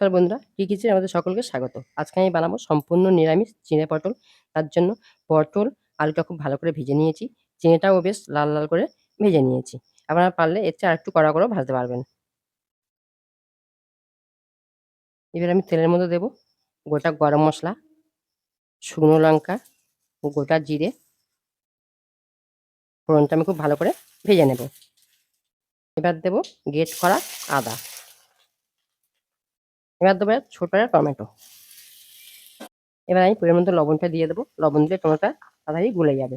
তাহলে বন্ধুরা কি কিচেনে আমাদের সকলকে স্বাগত। আজকে আমি বানাবো সম্পূর্ণ নিরামিষ চিনে পটল। তার জন্য পটল, আলুটা খুব ভালো করে ভেজে নিয়েছি। চিনেটাও বেশ লাল লাল করে ভেজে নিয়েছি। আপনারা পারলে এর চেয়ে আরেকটু কড়া করেও ভাজতে পারবেন। এবার আমি তেলের মধ্যে দেব গোটা গরম মশলা, শুকনো লঙ্কা, গোটা জিরে। ফোড়নটা আমি খুব ভালো করে ভেজে নেব। এবার দেব গেট করা আদা। এবার দেবো ছোট টমেটো। এবার আমি পরিমাণ মতো লবণটা দিয়ে দেবো। লবণ দিলে টমেটোটা তাড়াতাড়ি গুলে যাবে।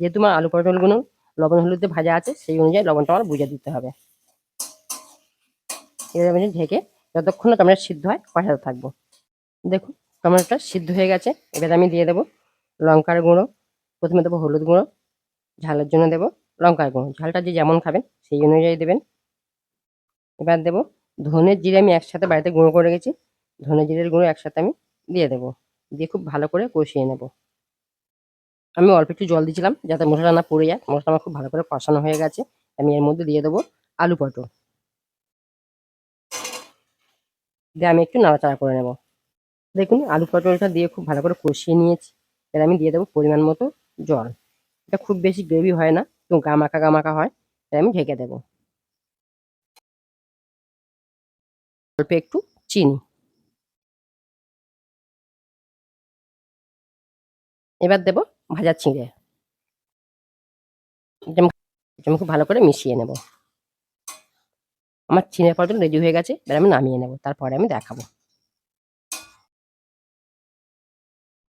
যেহেতু আমার আলু পটলগুলো লবণ হলুদে ভাজা আছে, সেই অনুযায়ী লবণটা আমার বুঝে দিতে হবে। এবার আমি ঢেকে যতক্ষণ টমেটো সিদ্ধ হয়, কষাতে থাকব। দেখুন, টমেটোটা সিদ্ধ হয়ে গেছে। এবার আমি দিয়ে দেবো লঙ্কার গুঁড়ো, প্রথমে দেবো হলুদ গুঁড়ো, ঝালের জন্য দেবো লঙ্কার গুঁড়ো। ঝালটা যে যেমন খাবেন, সেই অনুযায়ী দেবেন। এবার দেবো ধনে জিরে আমি একসাথে বাড়িতে গুঁড়ো করে রেখেছি। ধনে জিরের গুঁড়ো একসাথে আমি দিয়ে দেবো। দিয়ে খুব ভালো করে কষিয়ে নেব। আমি অল্প একটু জল দিয়েছিলাম যাতে মশলা না পড়ে যায়। মশলা আমার খুব ভালো করে কষানো হয়ে গেছে। আমি এর মধ্যে দিয়ে দেবো আলু পটল। দিয়ে আমি একটু নাড়াচাড়া করে নেব। দেখুন, আলু পটলটা দিয়ে খুব ভালো করে কষিয়ে নিয়েছি। এবার আমি দিয়ে দেবো পরিমাণ মতো জল। এটা খুব বেশি গ্রেভি হয় না, একটু গামাকা গামাকা হয়। তাই আমি ঢেকে দেবো। অল্প একটু চিনি। এবার দেব ভাজা চিঁড়ে। খুব ভালো করে মিশিয়ে নেব। আমার চিনের পটল রেডি হয়ে গেছে, এবার আমি নামিয়ে নেব, তারপরে আমি দেখাবো।